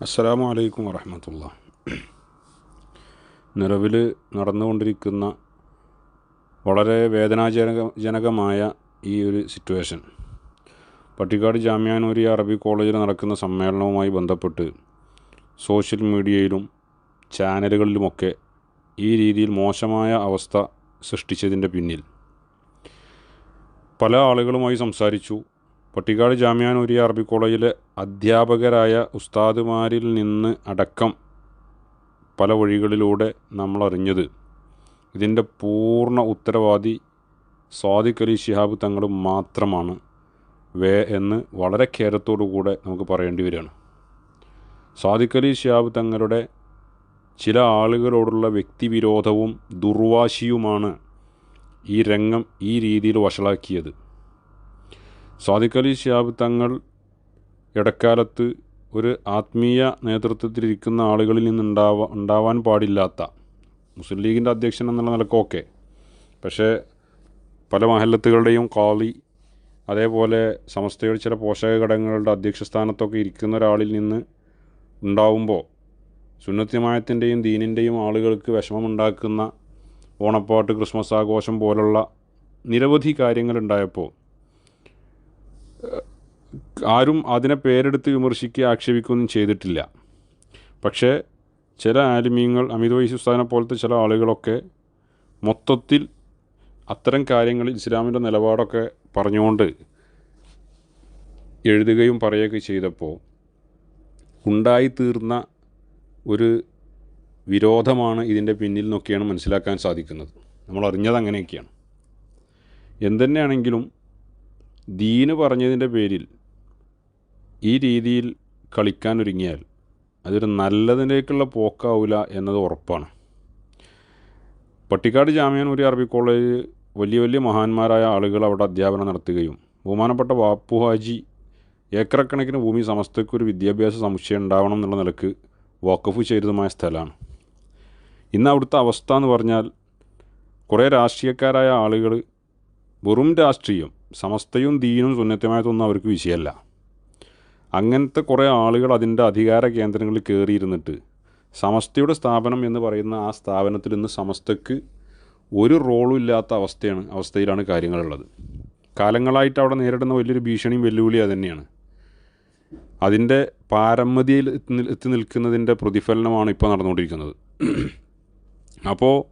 അസ്സലാമു അലൈക്കും വറഹമത്തുള്ള നിലവിൽ നടന്നുകൊണ്ടിരിക്കുന്ന വളരെ വേദനാജനക ജനകമായ ഈ ഒരു സിറ്റുവേഷൻ പട്ടിക്കാട് ജാമ്യാനൂരി അറബി കോളേജിൽ നടക്കുന്ന സമ്മേളനവുമായി ബന്ധപ്പെട്ട് സോഷ്യൽ മീഡിയയിലും ചാനലുകളിലുമൊക്കെ ഈ രീതിയിൽ മോശമായ അവസ്ഥ സൃഷ്ടിച്ചതിന്റെ പിന്നിൽ പല ആളുകളുമായി സംസാരിച്ചു. പട്ടിക്കാട് ജാമ്യാനൂരി അറബി കോളേജിലെ അധ്യാപകരായ ഉസ്താദുമാരിൽ നിന്ന് അടക്കം പല വഴികളിലൂടെ നമ്മളറിഞ്ഞത്. ഇതിന്റെ പൂർണ ഉത്തരവാദി സ്വാദിഖ് അലി ശിഹാബ് തങ്ങൾ മാത്രമാണ്. വേ എന്ന് വളരെ കൂടെ നമുക്ക് പറയേണ്ടി വരികയാണ്. സ്വാദിഖ് അലി ശിഹാബ് തങ്ങളുടെ ചില ആളുകളോടുള്ള വ്യക്തിവിരോധവും ദുർവാശിയുമാണ് ഈ രംഗം ഈ രീതിയിൽ വഷളാക്കിയത്. സ്വാദിഖ് അലി ശിഹാബ് തങ്ങൾ ഇടക്കാലത്ത് ഒരു ആത്മീയ നേതൃത്വത്തിലിരിക്കുന്ന ആളുകളിൽ നിന്നുണ്ടാവാ ഉണ്ടാവാൻ പാടില്ലാത്ത മുസ്ലിം ലീഗിന്റെ അധ്യക്ഷൻ എന്നുള്ള നിലക്കൊക്കെ പക്ഷേ പല മഹല്ലത്തുകളുടെയും കാളി അതേപോലെ സമസ്തയുടെ ചില പോഷക ഘടകങ്ങളുടെ അധ്യക്ഷ സ്ഥാനത്തൊക്കെ ഇരിക്കുന്ന ഒരാളിൽ നിന്ന് ഉണ്ടാവുമ്പോൾ സുന്നത്യമായത്തിന്റെയും ദീനിന്റെയും ആളുകൾക്ക് വിഷമമുണ്ടാക്കുന്ന ഓണപ്പാട്ട് ക്രിസ്മസ് ആഘോഷം പോലുള്ള നിരവധി കാര്യങ്ങളുണ്ടായപ്പോൾ ആരും അതിനെ പേരെടുത്ത് വിമർശിക്കുക ആക്ഷേപിക്കുകയൊന്നും ചെയ്തിട്ടില്ല. പക്ഷേ ചില ആലിമീങ്ങൾ അമിത വൈസ് ഉസ്താദിനെ പോലത്തെ ചില ആളുകളൊക്കെ മൊത്തത്തിൽ അത്തരം കാര്യങ്ങൾ ഇസ്ലാമിന്റെ നിലപാടൊക്കെ പറഞ്ഞുകൊണ്ട് എഴുതുകയും പറയുകയൊക്കെ ചെയ്തപ്പോൾ ഉണ്ടായിത്തീർന്ന ഒരു വിരോധമാണ് ഇതിന്റെ പിന്നിൽ നോക്കിയാണ് മനസ്സിലാക്കാൻ സാധിക്കുന്നത്. നമ്മൾ അറിഞ്ഞത് അങ്ങനെയൊക്കെയാണ്. എന്തുതന്നെയാണെങ്കിലും ദീന് പറഞ്ഞതിന്റെ പേരിൽ ഈ രീതിയിൽ കളിക്കാൻ ഒരുങ്ങിയാൽ അതൊരു നല്ലതിലേക്കുള്ള പോക്കാവില്ല എന്നത് ഉറപ്പാണ്. പട്ടിക്കാട് ജാമ്യാനൂരി അറബി കോളേജ് വലിയ വലിയ മഹാന്മാരായ ആളുകൾ അവിടെ അധ്യാപനം നടത്തുകയും ബഹുമാനപ്പെട്ട വാപ്പു ഹാജി ഏക്കറക്കണക്കിന് ഭൂമി സമസ്തയ്ക്ക് ഒരു വിദ്യാഭ്യാസ സംശയം ഉണ്ടാവണം എന്നുള്ള നിലയ്ക്ക് വാക്കഫ് ചെയ്തതുമായ സ്ഥലമാണ്. ഇന്ന് അവിടുത്തെ അവസ്ഥ എന്ന് പറഞ്ഞാൽ കുറേ രാഷ്ട്രീയക്കാരായ ആളുകൾ വെറും രാഷ്ട്രീയം സമസ്തയും ദീനും സുന്നത്യമായതൊന്നും അവർക്ക് വിഷയമല്ല. അങ്ങനത്തെ കുറേ ആളുകൾ അതിന്റെ അധികാര കേന്ദ്രങ്ങളിൽ കയറിയിരുന്നിട്ട് സമസ്തയുടെ സ്ഥാപനം എന്ന് പറയുന്ന ആ സ്ഥാപനത്തിൽ നിന്ന് സമസ്തക്ക് ഒരു റോളും ഇല്ലാത്ത അവസ്ഥയാണ് അവസ്ഥയിലാണ് കാര്യങ്ങളുള്ളത്. കാലങ്ങളായിട്ട് അവിടെ നേരിടുന്ന വലിയൊരു ഭീഷണിയും വെല്ലുവിളി അതുതന്നെയാണ് അതിന്റെ പാരമ്യതയിൽ എത്തി നിൽക്കുന്നതിന്റെ പ്രതിഫലനമാണ് ഇപ്പോൾ നടന്നുകൊണ്ടിരിക്കുന്നത്. അപ്പോൾ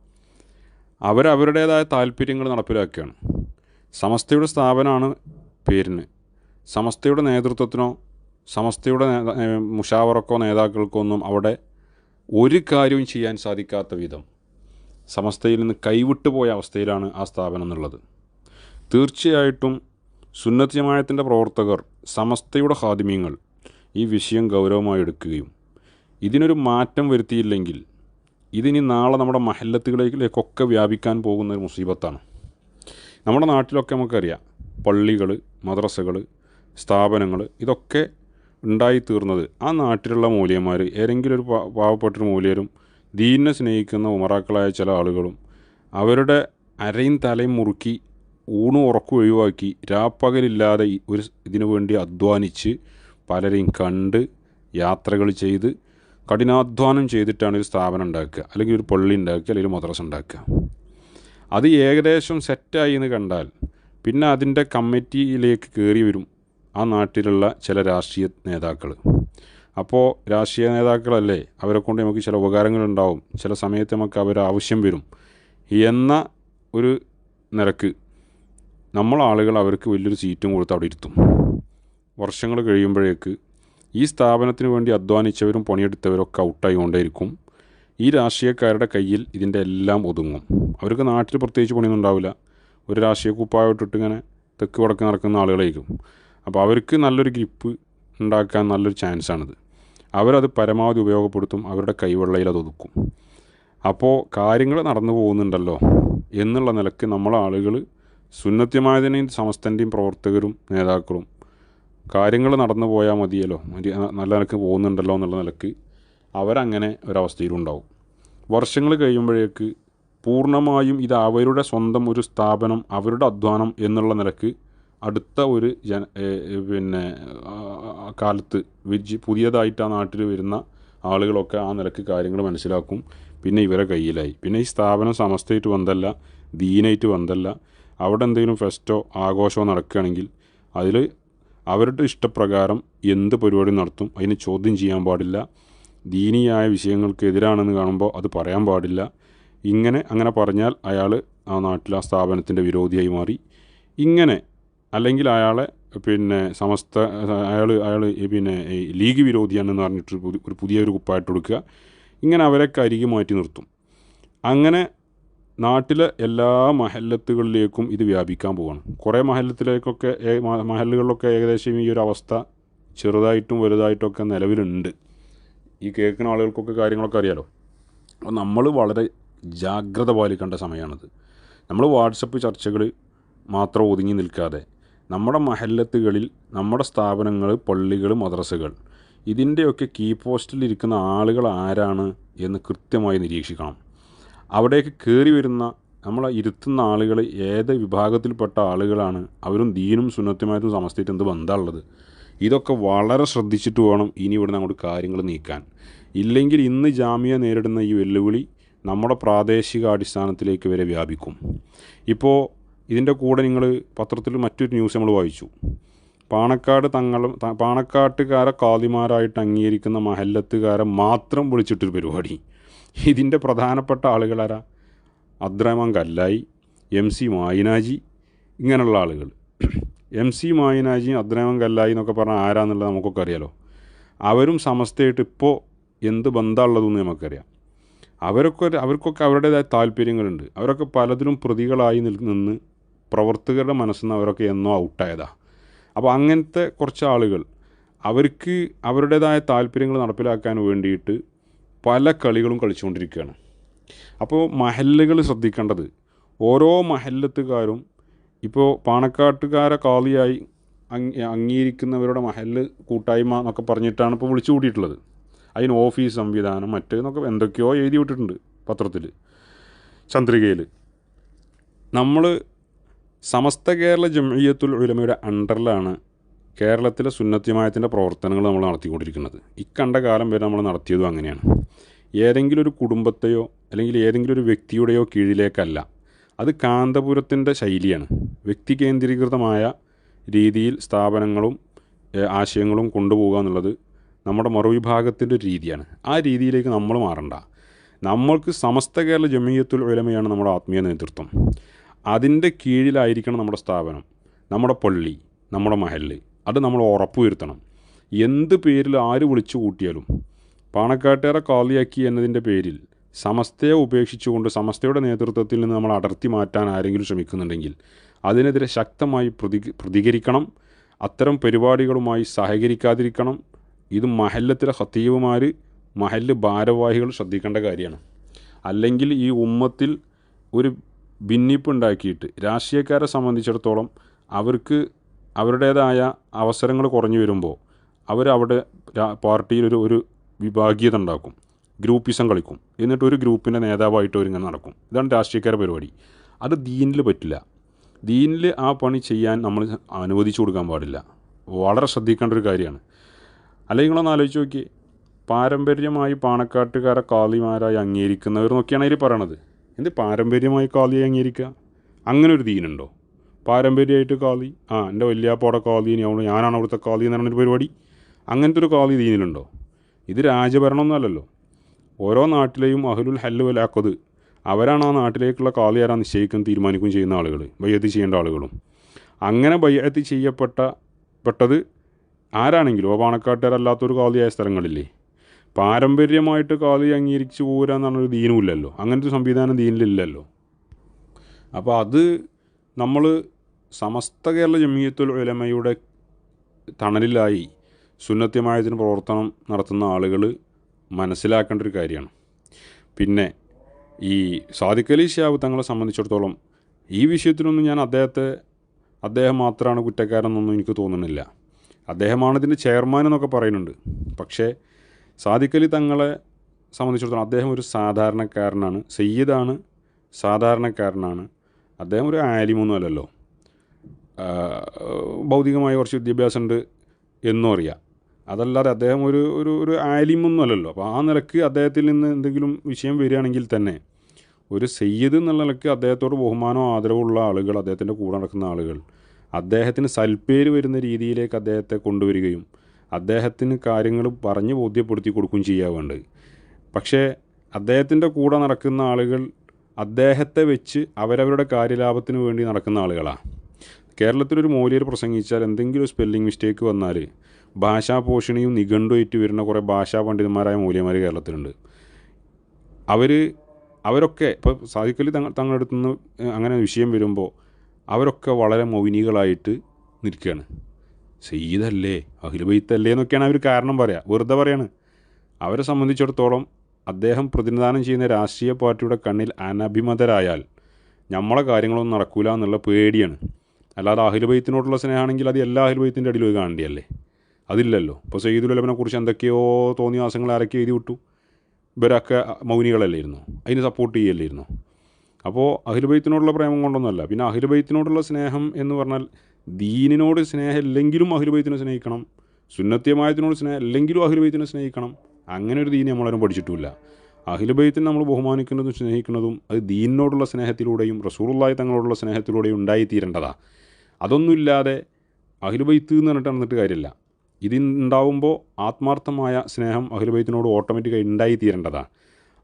അവരവരുടേതായ താല്പര്യങ്ങൾ നടപ്പിലാക്കുകയാണ്. സമസ്തയുടെ സ്ഥാപനമാണ് പേരിന്. സമസ്തയുടെ നേതൃത്വത്തിനോ സമസ്തയുടെ മുഷാവറക്കോ നേതാക്കൾക്കോ ഒന്നും അവിടെ ഒരു കാര്യവും ചെയ്യാൻ സാധിക്കാത്ത വിധം സമസ്തയിൽ നിന്ന് കൈവിട്ടു പോയ അവസ്ഥയിലാണ് ആ സ്ഥാപനം എന്നുള്ളത്. തീർച്ചയായിട്ടും സുന്നത്ത് ജമായത്തിന്റെ പ്രവർത്തകർ സമസ്തയുടെ ഹാദിമ്യങ്ങൾ ഈ വിഷയം ഗൗരവമായി എടുക്കുകയും ഇതിനൊരു മാറ്റം വരുത്തിയില്ലെങ്കിൽ ഇതിനി നാളെ നമ്മുടെ മഹല്ലത്തുകളിലേക്കൊക്കെ വ്യാപിക്കാൻ പോകുന്ന ഒരു മുസീബത്താണ്. നമ്മുടെ നാട്ടിലൊക്കെ നമുക്കറിയാം. പള്ളികൾ മദ്രസകൾ സ്ഥാപനങ്ങൾ ഇതൊക്കെ ഉണ്ടായി ഉണ്ടായിത്തീർന്നത് ആ നാട്ടിലുള്ള മൂല്യന്മാർ ഏതെങ്കിലും ഒരു പാവപ്പെട്ടൊരു മൂല്യരും ദീനിനെ സ്നേഹിക്കുന്ന ഉമറാക്കളായ ചില ആളുകളും അവരുടെ അരയും തലയും മുറുക്കി ഊണും ഉറക്കും ഒഴിവാക്കി രാപ്പകലില്ലാതെ ഒരു ഇതിനു വേണ്ടി അധ്വാനിച്ച് പലരെയും കണ്ട് യാത്രകൾ ചെയ്ത് കഠിനാധ്വാനം ചെയ്തിട്ടാണ് ഒരു സ്ഥാപനം ഉണ്ടാക്കുക. അല്ലെങ്കിൽ ഒരു പള്ളി ഉണ്ടാക്കുക അല്ലെങ്കിൽ ഒരു മദ്രസ ഉണ്ടാക്കുക. അത് ഏകദേശം സെറ്റായി എന്ന് കണ്ടാൽ പിന്നെ അതിന്റെ കമ്മിറ്റിയിലേക്ക് കയറി വരും ആ നാട്ടിലുള്ള ചില രാഷ്ട്രീയ നേതാക്കൾ. അപ്പോൾ രാഷ്ട്രീയ നേതാക്കളല്ലേ? അവരെ കൊണ്ട് നമുക്ക് ചില ഉപകാരങ്ങളുണ്ടാവും. ചില സമയത്ത് നമുക്ക് അവർ ആവശ്യം വരും. എന്ന ഒരു നിരക്ക് നമ്മൾ ആളുകൾ അവർക്ക് വലിയൊരു സീറ്റും കൊടുത്ത് അവിടെ ഇരുത്തും. വർഷങ്ങൾ കഴിയുമ്പോഴേക്ക് ഈ സ്ഥാപനത്തിന് വേണ്ടി അധ്വാനിച്ചവരും പണിയെടുത്തവരൊക്കെ ഔട്ടായി കൊണ്ടേയിരിക്കും ഈ രാഷ്ട്രീയക്കാരുടെ കയ്യിൽ ഇതിന്റെ എല്ലാം ഒതുങ്ങും. അവർക്ക് നാട്ടിൽ പ്രത്യേകിച്ച് പണിയൊന്നും ഉണ്ടാവില്ല. ഒരു രാഷ്ട്രീയ കുപ്പായിട്ടിട്ട് ഇങ്ങനെ തെക്ക് വടക്ക് നടക്കുന്ന ആളുകളായിരിക്കും. അപ്പോൾ അവർക്ക് നല്ലൊരു ഗ്രിപ്പ് ഉണ്ടാക്കാൻ നല്ലൊരു ചാൻസാണിത് അവരത് പരമാവധി ഉപയോഗപ്പെടുത്തും. അവരുടെ കൈവെള്ളയിൽ അത് ഒതുക്കും. അപ്പോൾ കാര്യങ്ങൾ നടന്നു പോകുന്നുണ്ടല്ലോ എന്നുള്ള നിലയ്ക്ക് നമ്മളെ ആളുകൾ സുന്നത്യമായതിനെയും സമസ്തന്റെയും പ്രവർത്തകരും നേതാക്കളും കാര്യങ്ങൾ നടന്നു പോയാൽ മതിയല്ലോ. നല്ല നിലയ്ക്ക് പോകുന്നുണ്ടല്ലോ എന്നുള്ള നിലയ്ക്ക് അവരങ്ങനെ ഒരവസ്ഥയിലുണ്ടാവും. വർഷങ്ങൾ കഴിയുമ്പോഴേക്ക് പൂർണമായും ഇത് അവരുടെ സ്വന്തം ഒരു സ്ഥാപനം അവരുടെ അധ്വാനം എന്നുള്ള നിലയ്ക്ക് അടുത്ത ഒരു ജന പിന്നെ കാലത്ത് വിജി പുതിയതായിട്ട് ആ നാട്ടിൽ വരുന്ന ആളുകളൊക്കെ ആ നിലയ്ക്ക് കാര്യങ്ങൾ മനസ്സിലാക്കും. പിന്നെ ഇവരെ കയ്യിലായി. പിന്നെ ഈ സ്ഥാപനം സമസ്തയായിട്ട് വന്നല്ല ദീനായിട്ട് വന്നല്ല അവിടെ എന്തെങ്കിലും ഫെസ്റ്റോ ആഘോഷമോ നടക്കുകയാണെങ്കിൽ അതിൽ അവരുടെ ഇഷ്ടപ്രകാരം എന്ത് പരിപാടി നടത്തും അതിന് ചോദ്യം ചെയ്യാൻ പാടില്ല. ദീനീയായ വിഷയങ്ങൾക്ക് എതിരാണെന്ന് കാണുമ്പോൾ അത് പറയാൻ പാടില്ല. ഇങ്ങനെ അങ്ങനെ പറഞ്ഞാൽ അയാൾ ആ നാട്ടിൽ ആ സ്ഥാപനത്തിന്റെ വിരോധിയായി മാറി. ഇങ്ങനെ അല്ലെങ്കിൽ അയാളെ പിന്നെ സമസ്ത അയാൾ അയാൾ പിന്നെ ലീഗ് വിരോധിയാണെന്ന് പറഞ്ഞിട്ട് ഒരു പുതിയ ഒരു കുപ്പായിട്ട് കൊടുക്കുക. ഇങ്ങനെ അവരൊക്കെ അരികി മാറ്റി നിർത്തും. അങ്ങനെ നാട്ടിലെ എല്ലാ മഹല്ലത്തുകളിലേക്കും ഇത് വ്യാപിക്കാൻ പോവാണ്. കുറേ മഹല്ലത്തിലേക്കൊക്കെ മഹല്ലുകളിലൊക്കെ ഏകദേശം ഈ ഒരു അവസ്ഥ ചെറുതായിട്ടും വലുതായിട്ടൊക്കെ നിലവിലുണ്ട്. ഈ കേൾക്കുന്ന ആളുകൾക്കൊക്കെ കാര്യങ്ങളൊക്കെ അറിയാലോ. അപ്പോൾ നമ്മൾ വളരെ ജാഗ്രത പാലിക്കേണ്ട സമയമാണിത്. നമ്മൾ വാട്സപ്പ് ചർച്ചകൾ മാത്രം ഒതുങ്ങി നിൽക്കാതെ നമ്മുടെ മഹല്ലത്തുകളിൽ നമ്മുടെ സ്ഥാപനങ്ങൾ പള്ളികൾ മദ്രസകൾ ഇതിന്റെയൊക്കെ കീ പോസ്റ്റിൽ ഇരിക്കുന്ന ആളുകൾ ആരാണ് എന്ന് കൃത്യമായി നിരീക്ഷിക്കണം. അവിടേക്ക് കയറി വരുന്ന നമ്മളെ ഇരുത്തുന്ന ആളുകൾ ഏത് വിഭാഗത്തിൽപ്പെട്ട ആളുകളാണ് അവരും ദീനും സുന്നത്തുമായിട്ടും സമസ്തയായിട്ട് എന്ത് ബന്ധമുള്ളത്? ഇതൊക്കെ വളരെ ശ്രദ്ധിച്ചിട്ട് വേണം ഇനി ഇവിടുന്ന് അങ്ങോട്ട് കാര്യങ്ങൾ നീക്കാൻ. ഇല്ലെങ്കിൽ ഇന്ന് ജാമ്യ നേരിടുന്ന ഈ വെല്ലുവിളി നമ്മുടെ പ്രാദേശിക അടിസ്ഥാനത്തിലേക്ക് വരെ വ്യാപിക്കും. ഇപ്പോൾ ഇതിന്റെ കൂടെ നിങ്ങൾ പത്രത്തിൽ മറ്റൊരു ന്യൂസ് നമ്മൾ വായിച്ചു. പാണക്കാട് തങ്ങളും ത- പാണക്കാട്ടുകാരെ കാതിമാരായിട്ട് അംഗീകരിക്കുന്ന മഹല്ലത്തുകാരെ മാത്രം വിളിച്ചിട്ടൊരു പരിപാടി. ഇതിന്റെ പ്രധാനപ്പെട്ട ആളുകളാരാ അബ്ദുറഹ്മാൻ കല്ലായി എം സി മായിനാജി ഇങ്ങനെയുള്ള ആളുകൾ. എം സി മായിനാജി അബ്ദുറഹ്മാൻ കല്ലായി എന്നൊക്കെ പറഞ്ഞാൽ ആരാന്നുള്ളത് നമുക്കൊക്കെ അറിയാലോ. അവരും സമസ്തയായിട്ട് ഇപ്പോൾ എന്ത് ബന്ധമുള്ളതെന്ന് നമുക്കറിയാം. അവരൊക്കെ അവർക്കൊക്കെ അവരുടേതായ താല്പര്യങ്ങളുണ്ട്. അവരൊക്കെ പലതിലും പ്രതികളായി നിന്ന് പ്രവർത്തകരുടെ മനസ്സിൽ നിന്ന് അവരൊക്കെ എന്നോ ഔട്ടായതാ. അപ്പോൾ അങ്ങനത്തെ കുറച്ച് ആളുകൾ അവർക്ക് അവരുടേതായ താല്പര്യങ്ങൾ നടപ്പിലാക്കാൻ വേണ്ടിയിട്ട് പല കളികളും കളിച്ചുകൊണ്ടിരിക്കുകയാണ്. അപ്പോൾ മഹല്ലുകൾ ശ്രദ്ധിക്കേണ്ടത് ഓരോ മഹല്ലത്തുകാരും ഇപ്പോൾ പാണക്കാട്ടുകാരെ കാളിയായി അംഗീ അംഗീകരിക്കുന്നവരുടെ മഹല്ല് കൂട്ടായ്മ എന്നൊക്കെ പറഞ്ഞിട്ടാണ് ഇപ്പോൾ വിളിച്ചു കൂട്ടിയിട്ടുള്ളത് അതിന് ഓഫീസ് സംവിധാനം മറ്റേന്നൊക്കെ എന്തൊക്കെയോ എഴുതി വിട്ടിട്ടുണ്ട് പത്രത്തിൽ ചന്ദ്രികയിൽ നമ്മൾ സമസ്ത കേരള ജംഇയ്യത്തുൽ ഉലമയുടെ അണ്ടറിലാണ് കേരളത്തിലെ സുന്നത്യമായത്തിന്റെ പ്രവർത്തനങ്ങൾ നമ്മൾ നടത്തിക്കൊണ്ടിരിക്കുന്നത്. ഇക്കണ്ട കാലം വരെ നമ്മൾ നടത്തിയതും അങ്ങനെയാണ്. ഏതെങ്കിലും ഒരു കുടുംബത്തെയോ അല്ലെങ്കിൽ ഏതെങ്കിലും ഒരു വ്യക്തിയുടെയോ കീഴിലേക്കല്ല. അത് കാന്തപുരത്തിന്റെ ശൈലിയാണ്. വ്യക്തി കേന്ദ്രീകൃതമായ രീതിയിൽ സ്ഥാപനങ്ങളും ആശയങ്ങളും കൊണ്ടുപോകുക എന്നുള്ളത് നമ്മുടെ മറുവിഭാഗത്തിന്റെ ഒരു രീതിയാണ്. ആ രീതിയിലേക്ക് നമ്മൾ മാറണ്ട. നമ്മൾക്ക് സമസ്ത കേരള ജമീയത്തുൽ ഉലമയാണ് നമ്മുടെ ആത്മീയ നേതൃത്വം. അതിന്റെ കീഴിലായിരിക്കണം നമ്മുടെ സ്ഥാപനം നമ്മുടെ പള്ളി നമ്മുടെ മഹല്ല്. അത് നമ്മൾ ഉറപ്പുവരുത്തണം എന്ത് പേരിൽ ആര് വിളിച്ചു കൂട്ടിയാലും പാണക്കാട്ടേറെ കാളിയാക്കി എന്നതിന്റെ പേരിൽ സമസ്തയെ ഉപേക്ഷിച്ചുകൊണ്ട് സമസ്തയുടെ നേതൃത്വത്തിൽ നിന്ന് നമ്മൾ അടർത്തി മാറ്റാൻ ആരെങ്കിലും ശ്രമിക്കുന്നുണ്ടെങ്കിൽ അതിനെതിരെ ശക്തമായി പ്രതി പ്രതികരിക്കണം. അത്തരം പരിപാടികളുമായി സഹകരിക്കാതിരിക്കണം. ഇത് മഹല്ലത്തിലെ ഹത്തീവുമാർ മഹല്ല് ഭാരവാഹികൾ ശ്രദ്ധിക്കേണ്ട കാര്യമാണ്. അല്ലെങ്കിൽ ഈ ഉമ്മത്തിൽ ഒരു ഭിന്നിപ്പ് ഉണ്ടാക്കിയിട്ട് രാഷ്ട്രീയക്കാരെ സംബന്ധിച്ചിടത്തോളം അവർക്ക് അവരുടേതായ അവസരങ്ങൾ കുറഞ്ഞു വരുമ്പോൾ അവരവിടെ പാർട്ടിയിൽ ഒരു ഒരു വിഭാഗീയത ഉണ്ടാക്കും. ഗ്രൂപ്പിസം കളിക്കും. എന്നിട്ട് ഒരു ഗ്രൂപ്പിന്റെ നേതാവായിട്ട് ഒരുങ്ങനെ നടക്കും. ഇതാണ് രാഷ്ട്രീയക്കാരുടെ പരിപാടി. അത് ദീനിൽ പറ്റില്ല. ദീനിൽ ആ പണി ചെയ്യാൻ നമ്മൾ അനുവദിച്ചു കൊടുക്കാൻ പാടില്ല. വളരെ ശ്രദ്ധിക്കേണ്ട ഒരു കാര്യമാണ്. അല്ലെങ്കിൽ നിങ്ങളൊന്ന് ആലോചിച്ച് നോക്കി പാരമ്പര്യമായി പാണക്കാട്ടുകാരെ കാളിമാരായി അംഗീകരിക്കുന്നവർ എന്നൊക്കെയാണ് അതിൽ പറയണത്. എന്ത് പാരമ്പര്യമായി കാളിയെ അംഗീകരിക്കുക? അങ്ങനെ ഒരു ദീനുണ്ടോ? പാരമ്പര്യമായിട്ട് കാളി ആ എന്റെ വല്യാപ്പോടെ കാളി അവിടെ ഞാനാണ് അവിടുത്തെ കാളി എന്ന് പറഞ്ഞൊരു പരിപാടി. അങ്ങനത്തെ ഒരു കാളി ദീനിലുണ്ടോ? ഇത് രാജഭരണമൊന്നുമല്ലല്ലോ. ഓരോ നാട്ടിലെയും അഹ്ലുൽ ഹല്ല് വലാക്കത് അവരാണ് ആ നാട്ടിലേക്കുള്ള കാളി ആരാ നിശ്ചയിക്കുകയും തീരുമാനിക്കുകയും ചെയ്യുന്ന ആളുകൾ ബയ്യത്ത് ചെയ്യേണ്ട ആളുകളും. അങ്ങനെ ബയ്യത്ത് ചെയ്യപ്പെട്ട പെട്ടത് ആരാണെങ്കിലും ഓ പാണക്കാട്ടുകാരല്ലാത്തൊരു കാലിയായ സ്ഥലങ്ങളില്ലേ? പാരമ്പര്യമായിട്ട് കാലി അംഗീകരിച്ച് പോരാ എന്നുള്ളൊരു ദീനുമില്ലല്ലോ. അങ്ങനത്തെ സംവിധാനം ദീനിലില്ലല്ലോ. അപ്പോൾ അത് നമ്മൾ സമസ്ത കേരള ജമിയത്തുൽ ഉലമയുടെ തണലിലായി സുന്നത്യമായതിന് പ്രവർത്തനം നടത്തുന്ന ആളുകൾ മനസ്സിലാക്കേണ്ട ഒരു കാര്യമാണ്. പിന്നെ ഈ സാദിഖ് അലി ഷിയാബ് തങ്ങളെ സംബന്ധിച്ചിടത്തോളം ഈ വിഷയത്തിലൊന്നും ഞാൻ അദ്ദേഹത്തെ അദ്ദേഹം മാത്രമാണ് കുറ്റക്കാരെന്നൊന്നും എനിക്ക് തോന്നുന്നില്ല. അദ്ദേഹമാണ് ഇതിന്റെ ചെയർമാൻ എന്നൊക്കെ പറയുന്നുണ്ട്. പക്ഷേ സാദിഖ് അലി തങ്ങളെ സംബന്ധിച്ചിടത്തോളം അദ്ദേഹം ഒരു സാധാരണക്കാരനാണ്. സയ്യിദാണ് സാധാരണക്കാരനാണ്. അദ്ദേഹം ഒരു ആലിമൊന്നും അല്ലല്ലോ. ഭൗതികമായ കുറച്ച് വിദ്യാഭ്യാസമുണ്ട് എന്നും അറിയാം. അതല്ലാതെ അദ്ദേഹം ഒരു ഒരു ഒരു ആലിമൊന്നും അല്ലല്ലോ അപ്പോൾ ആ നിലയ്ക്ക് അദ്ദേഹത്തിൽ നിന്ന് എന്തെങ്കിലും വിഷയം വരികയാണെങ്കിൽ തന്നെ ഒരു സയ്യിദ് എന്നുള്ള നിലയ്ക്ക് അദ്ദേഹത്തോട് ബഹുമാനവും ആദരവുള്ള ആളുകൾ അദ്ദേഹത്തിന്റെ കൂടെ നടക്കുന്ന ആളുകൾ അദ്ദേഹത്തിന് സൽപ്പേര് വരുന്ന രീതിയിലേക്ക് അദ്ദേഹത്തെ കൊണ്ടുവരികയും അദ്ദേഹത്തിന് കാര്യങ്ങൾ പറഞ്ഞ് ബോധ്യപ്പെടുത്തി കൊടുക്കുകയും ചെയ്യാവുണ്ട് പക്ഷേ അദ്ദേഹത്തിന്റെ കൂടെ നടക്കുന്ന ആളുകൾ അദ്ദേഹത്തെ വെച്ച് അവരവരുടെ കാര്യലാഭത്തിന് വേണ്ടി നടക്കുന്ന ആളുകളാണ് കേരളത്തിലൊരു മൗലിയർ പ്രസംഗിച്ചാൽ എന്തെങ്കിലും സ്പെല്ലിംഗ് മിസ്റ്റേക്ക് വന്നാൽ ഭാഷാ പോഷണിയും നിഘണ്ടുമായിട്ട് വരുന്ന കുറേ ഭാഷാ പണ്ഡിതന്മാരായ മൂല്യന്മാർ കേരളത്തിലുണ്ട്. അവർ അവരൊക്കെ ഇപ്പോൾ സാധിക്കലി തങ്ങൾ തങ്ങളുടെ അടുത്ത് നിന്ന് അങ്ങനെ വിഷയം വരുമ്പോൾ അവരൊക്കെ വളരെ മൗനികളായിട്ട് നിൽക്കുകയാണ് സെയ്തല്ലേ അഖില ബൈത്തല്ലേ എന്നൊക്കെയാണ് അവർ കാരണം പറയുക വെറുതെ പറയാണ്. അവരെ സംബന്ധിച്ചിടത്തോളം അദ്ദേഹം പ്രതിനിധാനം ചെയ്യുന്ന രാഷ്ട്രീയ പാർട്ടിയുടെ കണ്ണിൽ അനഭിമതരായാൽ നമ്മളെ കാര്യങ്ങളൊന്നും നടക്കൂല എന്നുള്ള പേടിയാണ്. അല്ലാതെ അഹിലുബൈത്തിനോടുള്ള സ്നേഹമാണെങ്കിൽ അത് എല്ലാ അഹിലുബൈത്തിന്റെ അടിയിൽ പോയി കാണേണ്ടിയല്ലേ? അതില്ലല്ലോ. ഇപ്പോൾ സയ്യിദുൽ അലമിനെ കുറിച്ച് എന്തൊക്കെയോ തോന്നിയ തോന്നിയാസങ്ങൾ ആരൊക്കെ എഴുതി വിട്ടു. ഇവരൊക്കെ മൗനികളല്ലായിരുന്നു. അതിന് സപ്പോർട്ട് ചെയ്യല്ലായിരുന്നു. അപ്പോൾ അഹിലുബൈത്തിനോടുള്ള പ്രേമം കൊണ്ടൊന്നുമല്ല. പിന്നെ അഹിലുബൈത്തിനോടുള്ള സ്നേഹം എന്ന് പറഞ്ഞാൽ ദീനിനോട് സ്നേഹം ഇല്ലെങ്കിലും അഹിലുബൈത്തിനെ സ്നേഹിക്കണം. സുന്നത്യമായതിനോട് സ്നേഹം ഇല്ലെങ്കിലും അഹിലുബൈത്തിനെ സ്നേഹിക്കണം. അങ്ങനെ ഒരു ദീനി നമ്മളാരും പഠിച്ചിട്ടുമില്ല അഹിലുബൈത്തിനെ നമ്മൾ ബഹുമാനിക്കുന്നതും സ്നേഹിക്കുന്നതും അത് ദീനിനോടുള്ള സ്നേഹത്തിലൂടെയും റസൂറുള്ളായി തങ്ങളോടുള്ള സ്നേഹത്തിലൂടെയും ഉണ്ടായിത്തീരേണ്ടതാണ് അതൊന്നുമില്ലാതെ അഹിലുബൈത്ത് എന്ന് പറഞ്ഞിട്ട് നടന്നിട്ട് കാര്യമില്ല. ഇത് ഉണ്ടാവുമ്പോൾ ആത്മാർത്ഥമായ സ്നേഹം അഹിലുബൈത്തിനോട് ഓട്ടോമാറ്റിക്കായി ഉണ്ടായിത്തീരേണ്ടതാണ്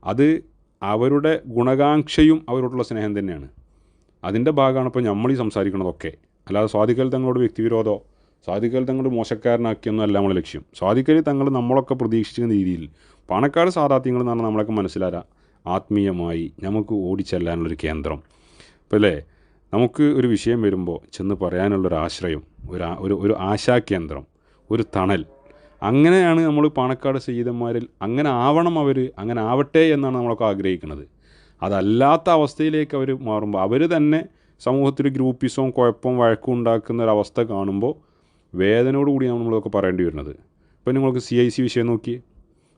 അത് അവരുടെ ഗുണകാംക്ഷയും അവരോടുള്ള സ്നേഹം തന്നെയാണ്. അതിന്റെ ഭാഗമാണ് ഇപ്പോൾ നമ്മൾ ഈ സംസാരിക്കുന്നതൊക്കെ അല്ലാതെ സ്വാധിക്കൽ തങ്ങളോട് വ്യക്തിവിരോധമോ സ്വാധിക്കൽ തങ്ങളോട് മോശക്കാരനാക്കിയൊന്നും അല്ല നമ്മളെ ലക്ഷ്യം. സ്വാധിക്കൽ തങ്ങൾ നമ്മളൊക്കെ പ്രതീക്ഷിക്കുന്ന രീതിയിൽ പണക്കാട് സാധാത്യങ്ങൾ എന്ന് പറഞ്ഞാൽ നമ്മളൊക്കെ മനസ്സിലാരാ? ആത്മീയമായി നമുക്ക് ഓടിച്ചെല്ലാനുള്ളൊരു കേന്ദ്രം. ഇപ്പോൾ അല്ലേ? നമുക്ക് ഒരു വിഷയം വരുമ്പോൾ ചെന്ന് പറയാനുള്ളൊരു ആശ്രയം ഒരു ഒരു ഒരു ആശാകേന്ദ്രം ഒരു തണൽ. അങ്ങനെയാണ് നമ്മൾ പാണക്കാട് സീതന്മാരിൽ അങ്ങനെ ആവണം അവർ അങ്ങനെ ആവട്ടെ എന്നാണ് നമ്മളൊക്കെ ആഗ്രഹിക്കുന്നത്. അതല്ലാത്ത അവസ്ഥയിലേക്ക് അവർ മാറുമ്പോൾ അവർ തന്നെ സമൂഹത്തിൽ ഗ്രൂപ്പിസവും കുഴപ്പവും വഴക്കും ഉണ്ടാക്കുന്ന ഒരവസ്ഥ കാണുമ്പോൾ വേദനയോടുകൂടി നമ്മളൊക്കെ പറയേണ്ടി വരുന്നത്. ഇപ്പം നിങ്ങൾക്ക് സി ഐ സി വിഷയം നോക്കി.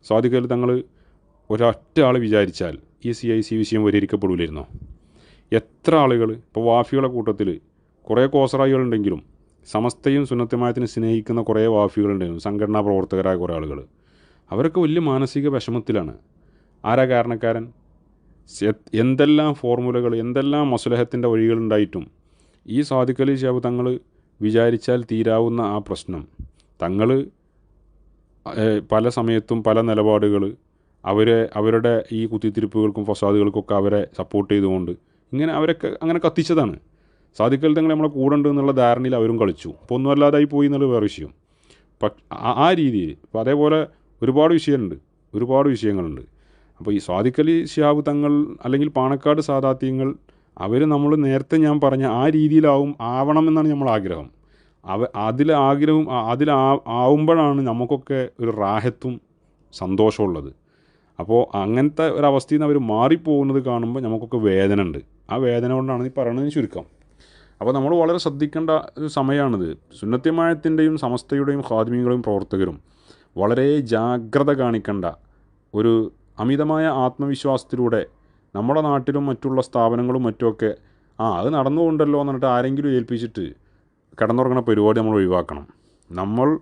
സ്വാധികൽ തങ്ങൾ ഒരൊറ്റ ആൾ വിചാരിച്ചാൽ ഈ സി ഐ സി വിഷയം പരിഹരിക്കപ്പെടില്ലായിരുന്നോ എത്ര ആളുകൾ ഇപ്പോൾ വാഫികളുടെ കൂട്ടത്തിൽ കുറേ കോസറായികളുണ്ടെങ്കിലും സമസ്തയും സുന്നത്തമായത്തിനും സ്നേഹിക്കുന്ന കുറേ വാഫികളുണ്ടായിരുന്നു സംഘടനാ പ്രവർത്തകരായ കുറേ ആളുകൾ അവരൊക്കെ വലിയ മാനസിക വിഷമത്തിലാണ്. ആരാ കാരണക്കാരൻ? എന്തെല്ലാം ഫോർമുലകൾ എന്തെല്ലാം മസുലഹത്തിന്റെ വഴികളുണ്ടായിട്ടും ഈ സാദിഖലി ഷാബ് തങ്ങൾ വിചാരിച്ചാൽ തീരാവുന്ന ആ പ്രശ്നം. തങ്ങൾ പല സമയത്തും പല നിലപാടുകൾ അവരെ അവരുടെ ഈ കുത്തിത്തിരിപ്പുകൾക്കും ഫസാദുകൾക്കൊക്കെ അവരെ സപ്പോർട്ട് ചെയ്തുകൊണ്ട് ഇങ്ങനെ അവരൊക്കെ അങ്ങനെ കത്തിച്ചതാണ്. സാധിക്കൽ തങ്ങൾ നമ്മളെ കൂടെ ഉണ്ട് എന്നുള്ള ധാരണയിൽ അവരും കളിച്ചു. അപ്പോൾ ഒന്നും അല്ലാതായി പോയി എന്നുള്ള വേറെ വിഷയം. ആ- രീതിയിൽ അപ്പോൾ അതേപോലെ ഒരുപാട് വിഷയമുണ്ട് ഒരുപാട് വിഷയങ്ങളുണ്ട്. അപ്പോൾ ഈ സ്വാധിക്കലി ഷിയാബ് തങ്ങൾ അല്ലെങ്കിൽ പാണക്കാട് സാദാത്യങ്ങൾ അവർ നമ്മൾ നേരത്തെ ഞാൻ പറഞ്ഞ ആ രീതിയിലാവും ആവണം എന്നാണ് നമ്മൾ ആഗ്രഹം. അവ അതിൽ ആഗ്രഹം അതിൽ ആവുമ്പോഴാണ് നമുക്കൊക്കെ ഒരു റാഹത്തും സന്തോഷമുള്ളത് അപ്പോൾ അങ്ങനത്തെ ഒരവസ്ഥയിൽ നിന്ന് അവർ മാറിപ്പോകുന്നത് കാണുമ്പോൾ നമുക്കൊക്കെ വേദന ഉണ്ട് ആ വേദന കൊണ്ടാണ് ഈ പറയണതിന് ചുരുക്കം. അപ്പോൾ നമ്മൾ വളരെ ശ്രദ്ധിക്കേണ്ട ഒരു സമയമാണിത് സുന്നത്യമായത്തിന്റെയും സമസ്തയുടെയും ഖാദിമീങ്ങളുടെയും പ്രവർത്തകരും വളരെ ജാഗ്രത കാണിക്കേണ്ട ഒരു അമിതമായ ആത്മവിശ്വാസത്തിലൂടെ നമ്മുടെ നാട്ടിലും മറ്റുള്ള സ്ഥാപനങ്ങളും മറ്റുമൊക്കെ ആ അത് നടന്നുകൊണ്ടല്ലോ എന്ന് പറഞ്ഞിട്ട് ആരെങ്കിലും ഏൽപ്പിച്ചിട്ട് കിടന്നുറങ്ങുന്ന പരിപാടി നമ്മൾ ഒഴിവാക്കണം. നമ്മൾ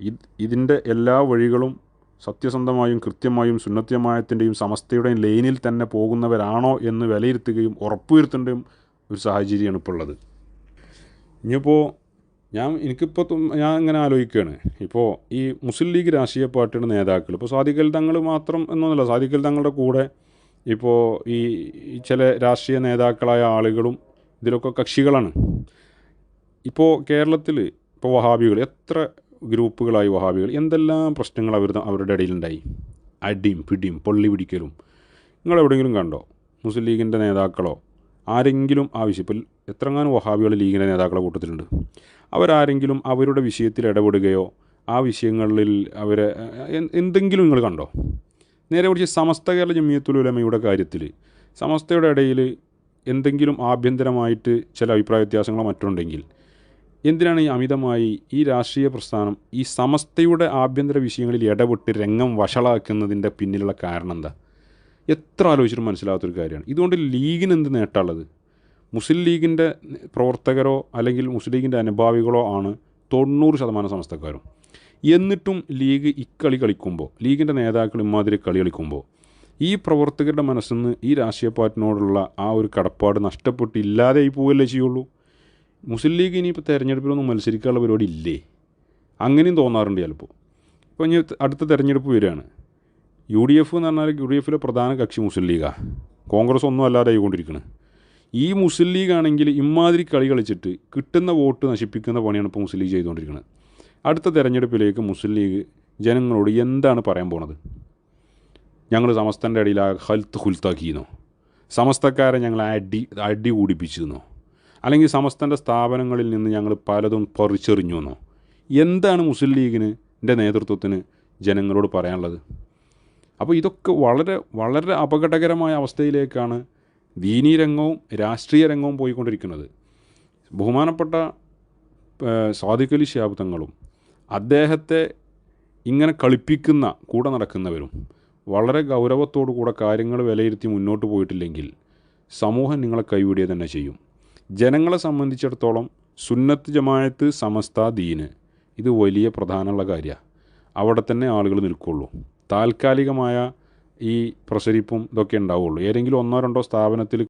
ഇത് ഇതിന്റെ എല്ലാ വഴികളും സത്യസന്ധമായും കൃത്യമായും സുന്നത്യമായത്തിന്റെയും സമസ്തയുടെയും ലൈനിൽ തന്നെ പോകുന്നവരാണോ എന്ന് വിലയിരുത്തുകയും ഉറപ്പുവരുത്തേണ്ടയും ഒരു സാഹചര്യമാണ് ഇപ്പോൾ ഉള്ളത്. ഇനിയിപ്പോൾ ഞാൻ എനിക്കിപ്പോൾ ഞാൻ ഇങ്ങനെ ആലോചിക്കുകയാണ് ഇപ്പോൾ ഈ മുസ്ലിം ലീഗ് രാഷ്ട്രീയ പാർട്ടിയുടെ നേതാക്കൾ ഇപ്പോൾ സാദിഖൽ തങ്ങൾ മാത്രം എന്നൊന്നുമല്ല സാദിഖൽ തങ്ങളുടെ കൂടെ ഇപ്പോൾ ഈ ചില രാഷ്ട്രീയ നേതാക്കളായ ആളുകളും ഇതിലൊക്കെ കക്ഷികളാണ്. ഇപ്പോൾ കേരളത്തിൽ ഇപ്പോൾ വഹാബികൾ എത്ര ഗ്രൂപ്പുകളായി വഹാബികൾ എന്തെല്ലാം പ്രശ്നങ്ങൾ അവർ അവരുടെ ഇടയിലുണ്ടായി? അടിയും പിടിയും പൊള്ളി പിടിക്കലും. നിങ്ങൾ എവിടെയെങ്കിലും കണ്ടോ? മുസ്ലിം ലീഗിന്റെ നേതാക്കളോ? ആരെങ്കിലും ആവശ്യം ഇപ്പോൾ എത്രങ്ങാനും വഹാബികൾ ലീഗിന്റെ നേതാക്കളെ കൂട്ടത്തിലുണ്ട്. അവരാരെങ്കിലും അവരുടെ വിഷയത്തിൽ ഇടപെടുകയോ ആ വിഷയങ്ങളിൽ അവരെ എന്തെങ്കിലും നിങ്ങൾ കണ്ടോ? നേരെ കുറിച്ച് സമസ്ത കേരള ജമിയത്തുൽ ഉലമയുടെ കാര്യത്തിൽ സമസ്തയുടെ ഇടയിൽ എന്തെങ്കിലും ആഭ്യന്തരമായിട്ട് ചില അഭിപ്രായ വ്യത്യാസങ്ങളോ മറ്റുണ്ടെങ്കിൽ എന്തിനാണ് ഈ അമിതമായി ഈ രാഷ്ട്രീയ പ്രസ്ഥാനം ഈ സമസ്തയുടെ ആഭ്യന്തര വിഷയങ്ങളിൽ ഇടപെട്ട് രംഗം വഷളാക്കുന്നതിന്റെ പിന്നിലുള്ള കാരണം എന്താ? എത്ര ആലോചിച്ചിട്ടും മനസ്സിലാകാത്തൊരു കാര്യമാണ്. ഇതുകൊണ്ട് ലീഗിന് എന്ത് നേട്ടമുള്ളത്? മുസ്ലിം ലീഗിന്റെ പ്രവർത്തകരോ അല്ലെങ്കിൽ മുസ്ലിം ലീഗിന്റെ അനുഭാവികളോ ആണ് തൊണ്ണൂറ് ശതമാനം സമസ്തക്കാരും. എന്നിട്ടും ലീഗ് ഇക്കളി കളിക്കുമ്പോൾ ലീഗിന്റെ നേതാക്കൾ ഇമാതിരി കളി കളിക്കുമ്പോൾ ഈ പ്രവർത്തകരുടെ മനസ്സിൽ നിന്ന് ഈ രാഷ്ട്രീയ പാർട്ടിനോടുള്ള ആ ഒരു കടപ്പാട് നഷ്ടപ്പെട്ട് ഇല്ലാതെയായി പോവുകയല്ലേ ചെയ്യുള്ളൂ? മുസ്ലിം ലീഗ് ഇനിയിപ്പോൾ തെരഞ്ഞെടുപ്പിലൊന്നും മത്സരിക്കാനുള്ള പരിപാടി ഇല്ലേ? അങ്ങനെയും തോന്നാറുണ്ട് ചിലപ്പോൾ ഇപ്പോൾ ഇനി അടുത്ത തെരഞ്ഞെടുപ്പ് വരികയാണ്. യു ഡി എഫ് എന്ന് പറഞ്ഞാൽ യു ഡി എഫിലെ പ്രധാന കക്ഷി മുസ്ലിം ലീഗാണ് കോൺഗ്രസ് ഒന്നും അല്ലാതെ ആയിക്കൊണ്ടിരിക്കുന്നത് ഈ മുസ്ലിം ലീഗ് ആണെങ്കിൽ ഇമാതിരി കളി കളിച്ചിട്ട് കിട്ടുന്ന വോട്ട് നശിപ്പിക്കുന്ന പണിയാണ് ഇപ്പോൾ മുസ്ലിം ലീഗ് ചെയ്തുകൊണ്ടിരിക്കുന്നത് അടുത്ത തെരഞ്ഞെടുപ്പിലേക്ക് മുസ്ലിം ലീഗ് ജനങ്ങളോട് എന്താണ് പറയാൻ പോണത്? ഞങ്ങൾ സമസ്തന്റെ ഇടയിൽ ആ ഹൽത്ത് ഹുൽത്താക്കിയെന്നോ സമസ്തക്കാരെ ഞങ്ങൾ അടി അടി കൂടിപ്പിച്ചിരുന്നോ? അല്ലെങ്കിൽ സമസ്തന്റെ സ്ഥാപനങ്ങളിൽ നിന്ന് ഞങ്ങൾ പലതും പറിച്ചെറിഞ്ഞു എന്നോ എന്താണ് മുസ്ലിം ലീഗിന് എന്റെ നേതൃത്വത്തിന് ജനങ്ങളോട് പറയാനുള്ളത്? അപ്പോൾ ഇതൊക്കെ വളരെ വളരെ അപകടകരമായ അവസ്ഥയിലേക്കാണ് ദീനീ രംഗവും രാഷ്ട്രീയ രംഗവും പോയിക്കൊണ്ടിരിക്കുന്നത്. ബഹുമാനപ്പെട്ട സ്വാദിഖലി ശാബ്ദങ്ങളും അദ്ദേഹത്തെ ഇങ്ങനെ കളിപ്പിക്കുന്ന കൂടെ നടക്കുന്നവരും വളരെ ഗൗരവത്തോടു കൂടെ കാര്യങ്ങൾ വിലയിരുത്തി മുന്നോട്ട് പോയിട്ടില്ലെങ്കിൽ സമൂഹം നിങ്ങളെ കൈവിടുക തന്നെ ചെയ്യും. ജനങ്ങളെ സംബന്ധിച്ചിടത്തോളം സുന്നത്ത് ജമായത്ത് സമസ്ത ദീന്. ഇത് വലിയ പ്രധാനമുള്ള കാര്യമാണ്. അവിടെ തന്നെ ആളുകൾ നിൽക്കുള്ളൂ. താൽക്കാലികമായ ഈ പ്രസരിപ്പും ഇതൊക്കെ ഉണ്ടാവുള്ളൂ. ഏതെങ്കിലും ഒന്നോ രണ്ടോ സ്ഥാപനത്തിൽ